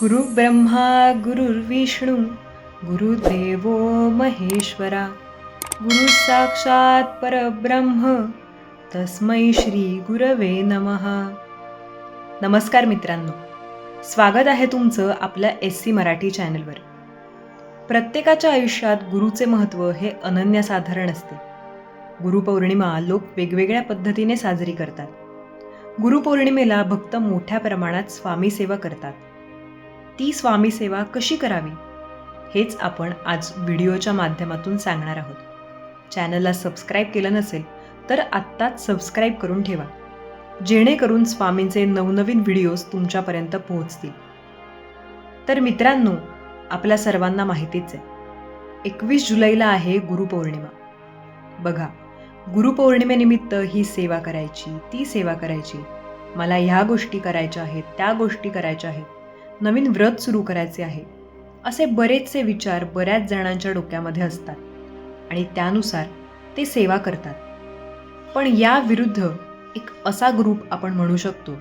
गुरु ब्रह्मा गुरुर्विष्णू गुरुदेवो महेश्वरा गुरु साक्षात परब्रह्म तस्मै श्री गुरवे नमः. नमस्कार मित्रांनो स्वागत आहे तुमचं आपल्या एस सी मराठी चॅनलवर. प्रत्येकाच्या आयुष्यात गुरुचे महत्त्व हे अनन्यसाधारण असते. गुरुपौर्णिमा लोक वेगवेगळ्या पद्धतीने साजरी करतात. गुरुपौर्णिमेला भक्त मोठ्या प्रमाणात स्वामी सेवा करतात. ती स्वामी सेवा कशी करावी? हेच आपण आज व्हिडिओच्या माध्यमातून सांगणार आहोत. चॅनलला सबस्क्राईब केलं नसेल तर आत्ताच सबस्क्राईब करून ठेवा. जेणेकरून स्वामींचे नवनवीन व्हिडिओज तुमच्यापर्यंत पोहोचतील. तर मित्रांनो आपल्या सर्वांना माहितीच आहे. एकवीस जुलैला आहे गुरुपौर्णिमा. बघा गुरुपौर्णिमेनिमित्त ही सेवा करायची ती सेवा करायची. मला ह्या गोष्टी करायच्या आहेत त्या गोष्टी करायच्या आहेत. नवीन व्रत सुरू करायचे आहे. असे बरेचसे विचार बऱ्याच जणांच्या डोक्यामध्ये असतात आणि त्यानुसार ते सेवा करतात. पण या विरुद्ध एक असा ग्रुप आपण म्हणू शकतो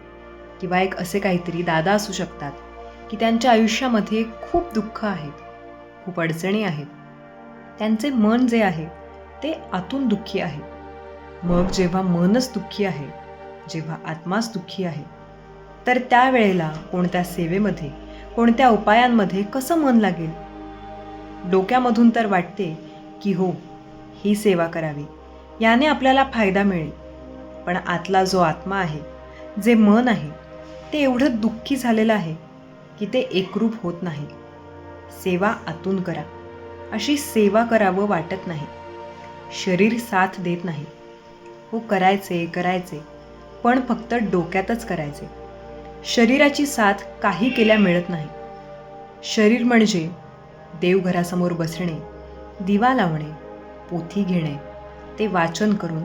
किंवा एक असे काहीतरी दादा असू शकतात की त्यांच्या आयुष्यामध्ये खूप दुःख आहेत खूप अडचणी आहेत. त्यांचे मन जे आहे ते आतून दुःखी आहे. मग जेव्हा मनच दुःखी आहे जेव्हा आत्माच दुःखी आहे तर त्यावेळेला कोणत्या सेवेमध्ये कोणत्या उपायांमध्ये कसं मन लागेल? डोक्यामधून तर वाटते की हो ही सेवा करावी. याने आपल्याला फायदा मिळेल. पण आतला जो आत्मा आहे जे मन आहे ते एवढं दुःखी झालेलं आहे की ते एकरूप होत नाही. सेवा आतून करा. अशी सेवा करावं वाटत नाही. शरीर साथ देत नाही. हो करायचे करायचे. पण फक्त डोक्यातच करायचे. शरीराची साथ काही केल्या मिळत नाही. शरीर म्हणजे देवघरासमोर बसणे दिवा लावणे पोथी घेणे ते वाचन करून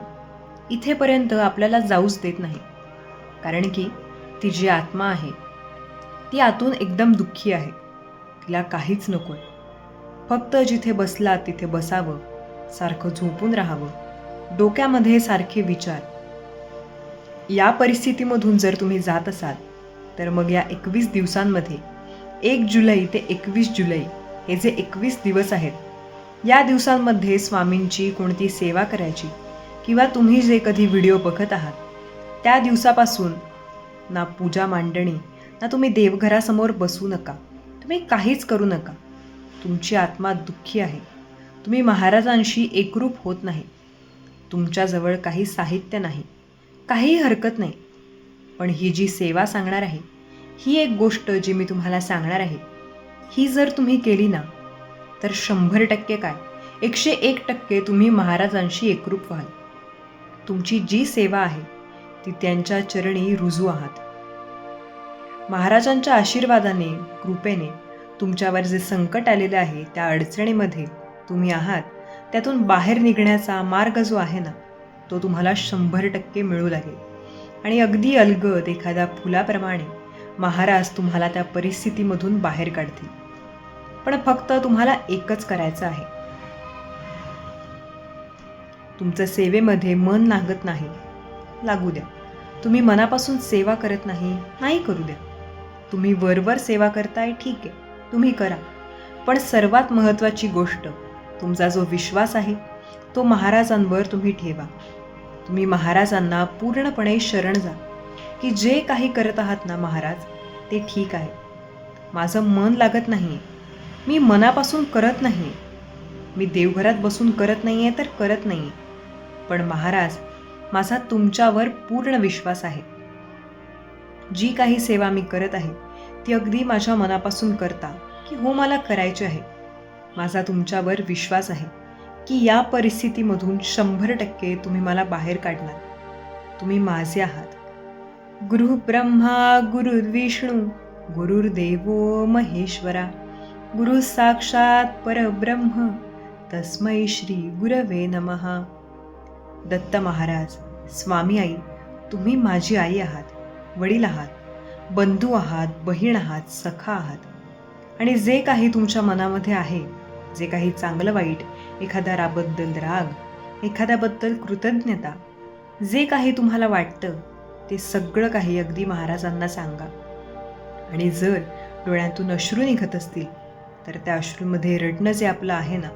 इथेपर्यंत आपल्याला जाऊच देत नाही. कारण की ती जी आत्मा आहे ती आतून एकदम दुःखी आहे. तिला काहीच नको फक्त जिथे बसला तिथे बसावं सारखं झोपून राहावं डोक्यामध्ये सारखे विचार. या परिस्थितीमधून जर तुम्ही जात असाल तर मग या एकवीस दिवसांमध्ये एक जुलै ते एकवीस जुलै हे जे एकवीस दिवस आहेत या दिवसांमध्ये स्वामींची कोणती सेवा करायची किंवा तुम्ही जे कधी व्हिडिओ बघत आहात त्या दिवसापासून ना पूजा मांडणी ना तुम्ही देवघरासमोर बसू नका तुम्ही काहीच करू नका. तुमची आत्मा दुःखी आहे. तुम्ही महाराजांशी एकरूप होत नाही. तुमच्याजवळ काही साहित्य नाही. काही हरकत नाही. पण ही जी सेवा सांगणार आहे ही एक गोष्ट जी मी तुम्हाला सांगणार आहे ही जर तुम्ही केली ना तर शंभर टक्के काय? एकशे एक टक्के तुम्ही महाराजांशी एकरूप व्हाल. तुमची जी सेवा आहे ती त्यांच्या चरणी रुजू आहात. महाराजांच्या आशीर्वादाने कृपेने तुमच्यावर जे संकट आलेले आहे त्या अडचणीमध्ये तुम्ही आहात त्यातून बाहेर निघण्याचा मार्ग जो आहे ना तो तुम्हाला शंभर टक्के मिळू लागेल. आणि अगदी अलगद एखाद्या फुलाप्रमाणे महाराज तुम्हाला त्या परिस्थितीमधून बाहेर काढतील. पण फक्त तुम्हाला एकच करायचं आहे. तुमचं सेवेमध्ये मन लागत नाही. लागू द्या. तुम्ही मनापासून सेवा करत नाही नाही करू द्या. तुम्ही वरवर सेवा करताय ठीक आहे. तुम्ही करा. पण सर्वात महत्त्वाची गोष्ट तुमचा जो विश्वास आहे तो महाराजांवर तुम्ही ठेवा. तुम्ही महाराजांना पूर्णपणे शरण जा. की जे काही करत आहात ना महाराज ते ठीक आहे. माझं मन लागत नाही मी मनापासून करत नाही. मी देवघरात बसून करत नाही आहे तर करत नाही पण महाराज माझा तुमच्यावर पूर्ण विश्वास आहे. जी काही सेवा मी करत आहे ती अगदी माझ्या मनापासून करता की हो मला करायची आहे. माझा तुमच्यावर विश्वास आहे. की या परिस्थितीमधून शंभर टक्के तुम्ही मला बाहेर काढणार. तुम्ही माझे आहात. गुरु ब्रह्मा गुरुर्विष्णू गुरुर्देवो महेश्वरा गुरु साक्षात परब्रह्म तस्मै श्री गुरवे नमहा दत्त महाराज स्वामी आई तुम्ही माझी आई आहात वडील आहात बंधू आहात बहीण आहात सखा आहात. आणि जे काही तुमच्या मनामध्ये आहे जे काही चांगलं वाईट एखाद्याबद्दल राग एखाद्याबद्दल कृतज्ञता जे काही तुम्हाला वाटतं ते सगळं काही अगदी महाराजांना सांगा. आणि जर डोळ्यांतून अश्रू निघत असतील तर त्या अश्रूमध्ये रडणं जे आपलं आहे ना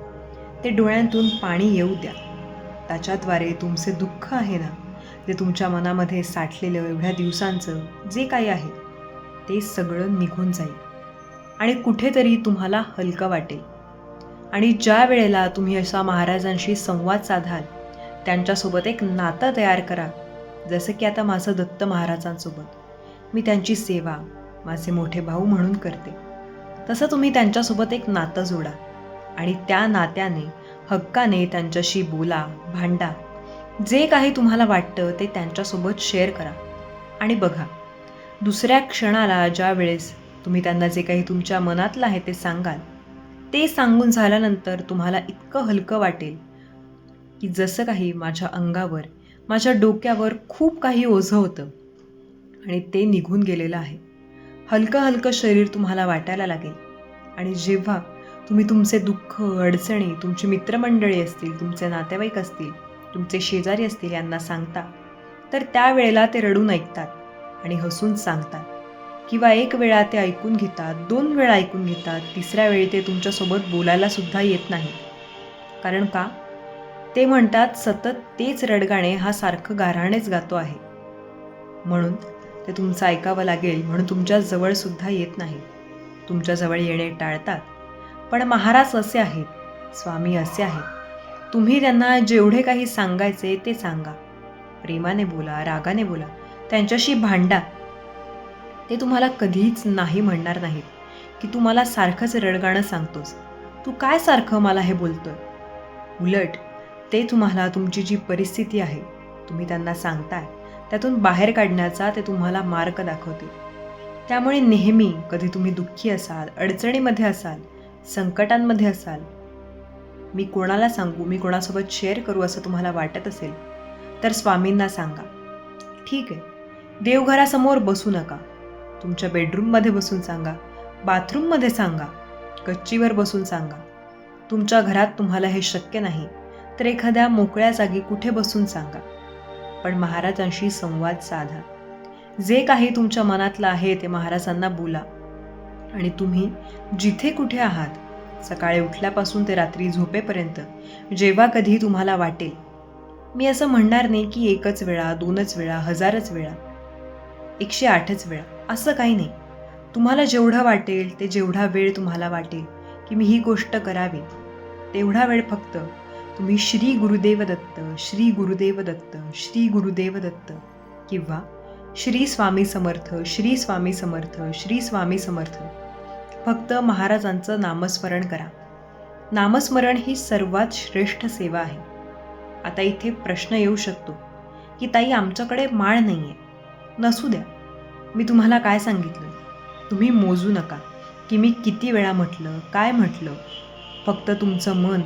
ते डोळ्यांतून पाणी येऊ द्या. त्याच्याद्वारे तुमचे दुःख आहे ना जे तुमच्या मनामध्ये साठलेलं एवढ्या दिवसांचं जे काही आहे ते सगळं निघून जाईल. आणि कुठेतरी तुम्हाला हलकं वाटेल. आणि ज्या वेळेला तुम्ही अशा महाराजांशी संवाद साधाल त्यांच्यासोबत एक नातं तयार करा जसं की आता माझं दत्त महाराजांसोबत. मी त्यांची सेवा माझे मोठे भाऊ म्हणून करते. तसं तुम्ही त्यांच्यासोबत एक नातं जोडा आणि त्या नात्याने हक्काने त्यांच्याशी बोला भांडा. जे काही तुम्हाला वाटतं ते त्यांच्यासोबत शेअर करा. आणि बघा दुसऱ्या क्षणाला ज्या वेळेस तुम्ही त्यांना जे काही तुमच्या मनातलं आहे ते सांगाल ते सांगून झाल्यानंतर तुम्हाला इतकं हलकं वाटेल की जसं काही माझ्या अंगावर माझ्या डोक्यावर खूप काही ओझं होतं आणि ते निघून गेलेलं आहे. हलकं हलकं शरीर तुम्हाला वाटायला लागेल आणि जेव्हा तुम्ही तुमचे दुःख अडचणी तुमची मित्रमंडळी असतील तुमचे नातेवाईक असतील तुमचे शेजारी असतील यांना सांगता तर त्यावेळेला ते रडून ऐकतात आणि हसून सांगतात. किंवा एक वेळा ते ऐकून घेतात दोन वेळा ऐकून घेतात तिसऱ्या वेळी ते तुमच्यासोबत बोलायला सुद्धा येत नाही. कारण का? ते म्हणतात सतत तेच रडगाणे हा सारखं गाऱ्हाणेच गातो आहे. म्हणून ते तुमचं ऐकावं लागेल म्हणून तुमच्या येत नाही. तुमच्याजवळ येणे टाळतात. पण महाराज असे आहेत स्वामी असे आहेत. तुम्ही त्यांना जेवढे काही सांगायचे ते सांगा. प्रेमाने बोला रागाने बोला त्यांच्याशी भांडा ते तुम्हाला कधीच नाही म्हणणार नाहीत की तू मला सारखंच रडगाणं सांगतोस. तू काय सारखं मला हे बोलतोय? उलट ते तुम्हाला तुमची जी परिस्थिती आहे तुम्ही त्यांना सांगताय त्यातून बाहेर काढण्याचा ते तुम्हाला मार्ग दाखवतील. त्यामुळे नेहमी कधी तुम्ही दुःखी असाल अडचणीमध्ये असाल संकटांमध्ये असाल मी कोणाला सांगू मी कोणासोबत शेअर करू असं तुम्हाला वाटत असेल तर स्वामींना सांगा. ठीक आहे. देवघरासमोर बसू नका. तुमच्या बेडरूममध्ये बसून सांगा. बाथरूममध्ये सांगा. गच्चीवर बसून सांगा. तुमच्या घरात तुम्हाला हे शक्य नाही तर एखाद्या मोकळ्या जागी कुठे बसून सांगा. पण महाराजांशी संवाद साधा. जे काही तुमच्या मनातलं आहे ते महाराजांना बोला. आणि तुम्ही जिथे कुठे आहात सकाळी उठल्यापासून ते रात्री झोपेपर्यंत जेव्हा कधी तुम्हाला वाटेल. मी असं म्हणणार नाही की एकच वेळा दोनच वेळा हजारच वेळा एकशे आठच वेळा. असं काही नाही. तुम्हाला जेवढं वाटेल ते जेवढा वेळ तुम्हाला वाटेल की मी ही गोष्ट करावी. तेवढा वेळ फक्त तुम्ही श्री गुरुदेव दत्त श्री गुरुदेव दत्त श्री गुरुदेव दत्त किंवा श्री स्वामी समर्थ श्री स्वामी समर्थ श्री स्वामी समर्थ फक्त महाराजांचं नामस्मरण करा. नामस्मरण ही सर्वात श्रेष्ठ सेवा आहे. आता इथे प्रश्न येऊ शकतो की ताई आमच्याकडे माळ नाही आहे नसू द्या. मी तुम्हाला काय सांगितलं? तुम्ही मोजू नका. की मी किती वेळा म्हटलं काय म्हटलं? फक्त तुमचं मन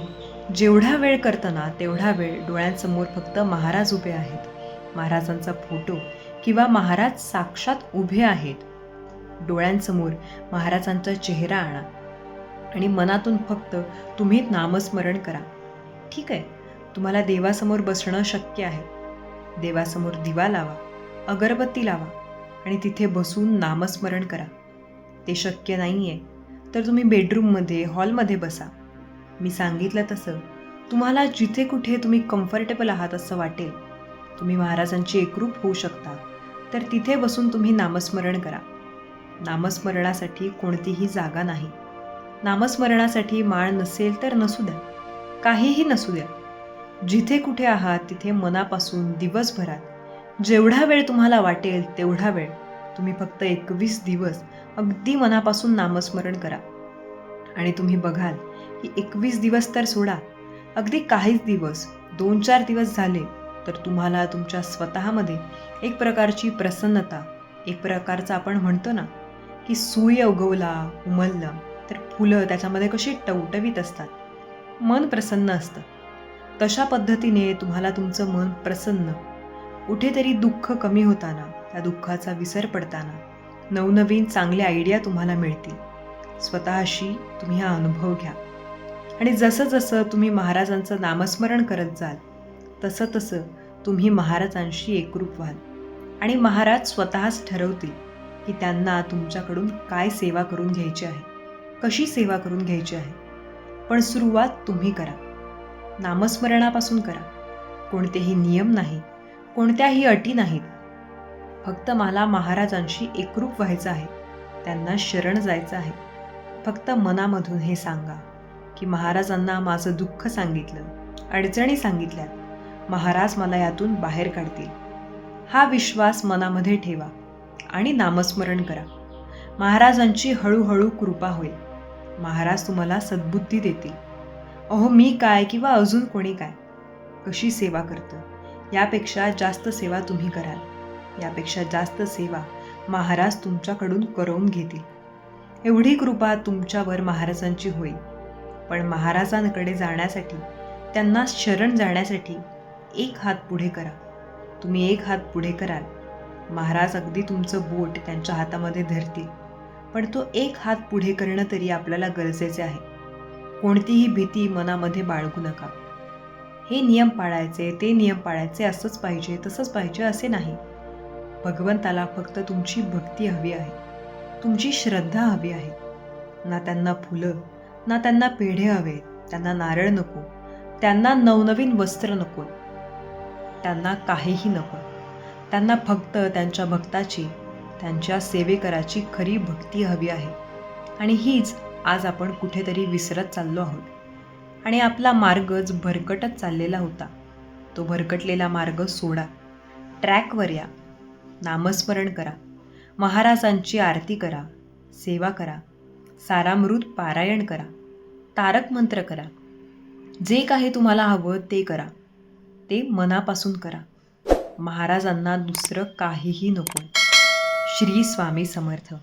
जेवढा वेळ करताना तेवढा वेळ डोळ्यांसमोर फक्त महाराज उभे आहेत. महाराजांचा फोटो किंवा महाराज साक्षात उभे आहेत. डोळ्यांसमोर महाराजांचा चेहरा आणा आणि मनातून फक्त तुम्ही नामस्मरण करा. ठीक आहे तुम्हाला देवासमोर बसणं शक्य आहे. देवासमोर दिवा लावा अगरबत्ती लावा. आणि तिथे बसून नामस्मरण करा. ते शक्य नाही आहे तर तुम्ही बेडरूममध्ये हॉलमध्ये बसा. मी सांगितलं तसं. तुम्हाला जिथे कुठे तुम्ही कम्फर्टेबल आहात असं वाटेल. तुम्ही महाराजांची एकरूप होऊ शकता तर तिथे बसून तुम्ही नामस्मरण करा. नामस्मरणासाठी कोणतीही जागा नाही. नामस्मरणासाठी माळ नसेल तर नसू द्या. काहीही नसू द्या. जिथे कुठे आहात तिथे मनापासून दिवसभरात जेवढा वेळ तुम्हाला वाटेल तेवढा वेळ तुम्ही फक्त एकवीस दिवस अगदी मनापासून नामस्मरण करा. आणि तुम्ही बघाल की एकवीस दिवस तर सोडा. अगदी काहीच दिवस दोन चार दिवस झाले तर तुम्हाला तुमच्या स्वतःमध्ये एक प्रकारची प्रसन्नता एक प्रकारचा आपण म्हणतो ना की सूर्य उगवला उमललं तर फुलं त्याच्यामध्ये कशी टवटवीत असतात. मन प्रसन्न असतं. तशा पद्धतीने तुम्हाला तुमचं मन प्रसन्न कुठेतरी दुःख कमी होताना त्या दुःखाचा विसर पडताना नवनवीन चांगल्या आयडिया तुम्हाला मिळतील. स्वतःशी तुम्ही हा अनुभव घ्या. आणि जसं जसं तुम्ही महाराजांचं नामस्मरण करत जाल तसं तसं तुम्ही महाराजांशी एकरूप व्हाल. आणि महाराज स्वतःच ठरवतील की त्यांना तुमच्याकडून काय सेवा करून घ्यायची आहे कशी सेवा करून घ्यायची आहे. पण सुरुवात तुम्ही करा. नामस्मरणापासून करा. कोणतेही नियम नाही. कोणत्याही अटी नाहीत. फक्त मला महाराजांशी एकरूप व्हायचं आहे. त्यांना शरण जायचं आहे. फक्त मनामधून हे सांगा की महाराजांना माझं दुःख सांगितलं अडचणी सांगितल्या महाराज मला यातून बाहेर काढतील. हा विश्वास मनामध्ये ठेवा आणि नामस्मरण करा. महाराजांची हळूहळू कृपा होईल. महाराज तुम्हाला सद्बुद्धी देतील. अहो मी काय किंवा अजून कोणी काय? कशी सेवा करतं? यापेक्षा जास्त सेवा तुम्ही कराल. यापेक्षा जास्त सेवा महाराज तुमच्याकडून करवून घेतील. एवढी कृपा तुमच्यावर महाराजांची होईल. पण महाराजांकडे जाण्यासाठी त्यांना शरण जाण्यासाठी एक हात पुढे करा. तुम्ही एक हात पुढे कराल. महाराज अगदी तुमचं बोट त्यांच्या हातामध्ये धरतील. पण तो एक हात पुढे करणं तरी आपल्याला गरजेचे आहे. कोणतीही भीती मनामध्ये बाळगू नका. हे नियम पाळायचे ते नियम पाळायचे असंच पाहिजे तसंच पाहिजे असे नाही. भगवंताला फक्त तुमची भक्ती हवी आहे. तुमची श्रद्धा हवी आहे. ना त्यांना फुलं ना त्यांना पेढे हवे त्यांना नारळ नको त्यांना नवनवीन वस्त्र नको त्यांना काहीही नको. त्यांना फक्त त्यांच्या भक्ताची त्यांच्या सेवेकराची खरी भक्ती हवी आहे. आणि हीच आज आपण कुठेतरी विसरत चाललो आहोत. आणि आपला मार्गच भरकटत चाललेला होता तो भरकटलेला मार्ग सोडा. ट्रॅकवर या. नामस्मरण करा. महाराजांची आरती करा. सेवा करा. सारामृत पारायण करा. तारक मंत्र करा. जे काही तुम्हाला हवं ते करा. ते मनापासून करा. महाराजांना दुसरं काहीही नको. श्री स्वामी समर्थ.